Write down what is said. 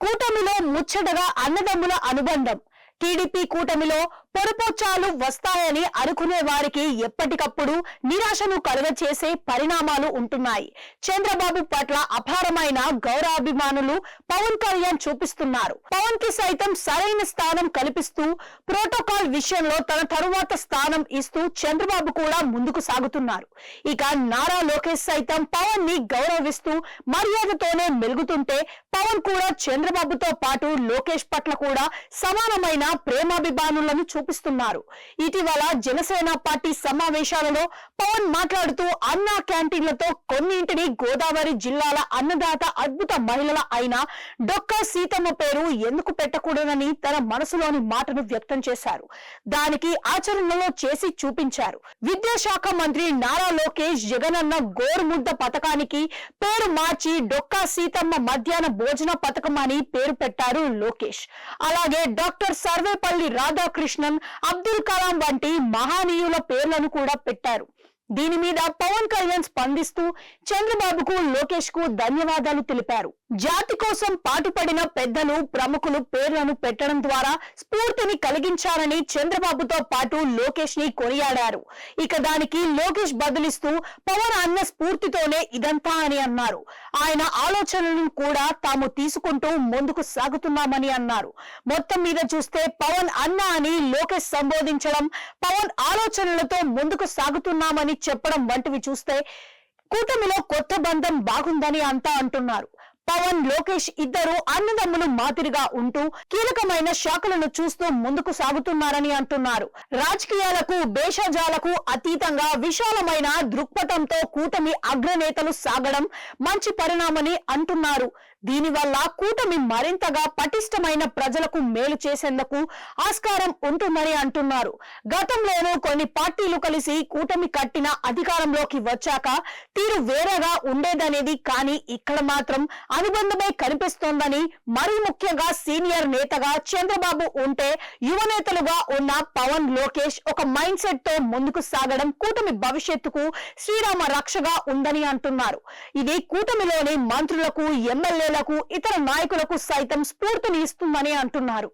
కూటమిలో ముచ్చటగా అన్నదమ్ముల అనుబంధం. టీడీపీ కూటమిలో పొరపోచాలు వస్తాయని అనుకునే వారికి ఎప్పటికప్పుడు నిరాశను కలుగచేసే పరిణామాలు ఉంటున్నాయి. చంద్రబాబు పట్ల అపారమైన గౌరవాభిమానులు పవన్ కళ్యాణ్ చూపిస్తున్నారు. పవన్కి సైతం సరైన స్థానం కల్పిస్తూ ప్రోటోకాల్ విషయంలో తన తరువాత స్థానం ఇస్తూ చంద్రబాబు కూడా ముందుకు సాగుతున్నారు. ఇక నారా లోకేష్ సైతం పవన్ని గౌరవిస్తూ మర్యాదతోనే మెలుగుతుంటే పవన్ కూడా చంద్రబాబుతో పాటు లోకేష్ పట్ల కూడా సమానమైన ప్రేమాభిమానులను చూపిస్తున్నారు. ఇటీవల జనసేన పార్టీ సమావేశాలలో పవన్ మాట్లాడుతూ అన్నా క్యాంటీన్లతో కొన్నింటిని గోదావరి జిల్లాల అన్నదాత అద్భుత మహిళల అయిన డొక్కా సీతమ్మ పేరు ఎందుకు పెట్టకూడదని తన మనసులోని మాటను వ్యక్తం చేశారు. దానికి ఆచరణలో చేసి చూపించారు. విద్యాశాఖ మంత్రి నారా లోకేష్ జగనన్న గోరుముద్ద పథకానికి పేరు మార్చి డొక్కా సీతమ్మ మధ్యాహ్న భోజన పథకం అని పేరు పెట్టారు లోకేష్. అలాగే డాక్టర్ సర్వేపల్లి రాధాకృష్ణ అబ్దుల్ కలాం వంటి మహానీయుల పేర్లను కూడా పెట్టారు. దీని మీద పవన్ కళ్యాణ్ స్పందిస్తూ చంద్రబాబుకు లోకేష్కు ధన్యవాదాలు తెలిపారు. జాతి కోసం పాటుపడిన పెద్దలు ప్రముఖులు పేర్లను పెట్టడం ద్వారా స్ఫూర్తిని కలిగించారని చంద్రబాబుతో పాటు లోకేష్ని కొనియాడారు. ఇక దానికి లోకేష్ బదులిస్తూ పవన్ అన్న స్ఫూర్తితోనే ఇదంతా అని అన్నారు. ఆయన ఆలోచనలను కూడా తాము తీసుకుంటూ ముందుకు సాగుతున్నామని అన్నారు. మొత్తం మీద చూస్తే పవన్ అన్న అని లోకేష్ సంబోధించడం పవన్ ఆలోచనలతో ముందుకు సాగుతున్నామని చెప్పడం వంటివి చూస్తే కూటమిలో కొత్త బంధం బాగుందని అంతా అంటున్నారు. పవన్ లోకేష్ ఇద్దరు అన్నదమ్ములు మాదిరిగా ఉంటూ కీలకమైన శాఖలను చూస్తూ ముందుకు సాగుతున్నారని అంటున్నారు. రాజకీయాలకు భేషజాలకు అతీతంగా విశాలమైన దృక్పథంతో కూటమి అగ్రనేతలు సాగడం మంచి పరిణామని అంటున్నారు. దీనివల్ల కూటమి మరింతగా పటిష్టమైన ప్రజలకు మేలు చేసేందుకు ఆస్కారం ఉంటుందని అంటున్నారు. గతంలోనూ కొన్ని పార్టీలు కలిసి కూటమి కట్టిన అధికారంలోకి వచ్చాక తీరు వేరేగా ఉండేదనేది కానీ ఇక్కడ మాత్రం అనుబంధమే కనిపిస్తోందని మరీ ముఖ్యంగా సీనియర్ నేతగా చంద్రబాబు ఉంటే యువ నేతలుగా ఉన్న పవన్ లోకేష్ ఒక మైండ్ సెట్తో ముందుకు సాగడం కూటమి భవిష్యత్తుకు శ్రీరామ రక్షగా ఉందని అంటున్నారు. ఇది కూటమిలోని మంత్రులకు ఎమ్మెల్యే ఎమ్మెల్యేలకు ఇతర నాయకులకు సైతం స్ఫూర్తిని ఇస్తుందని అంటున్నారు.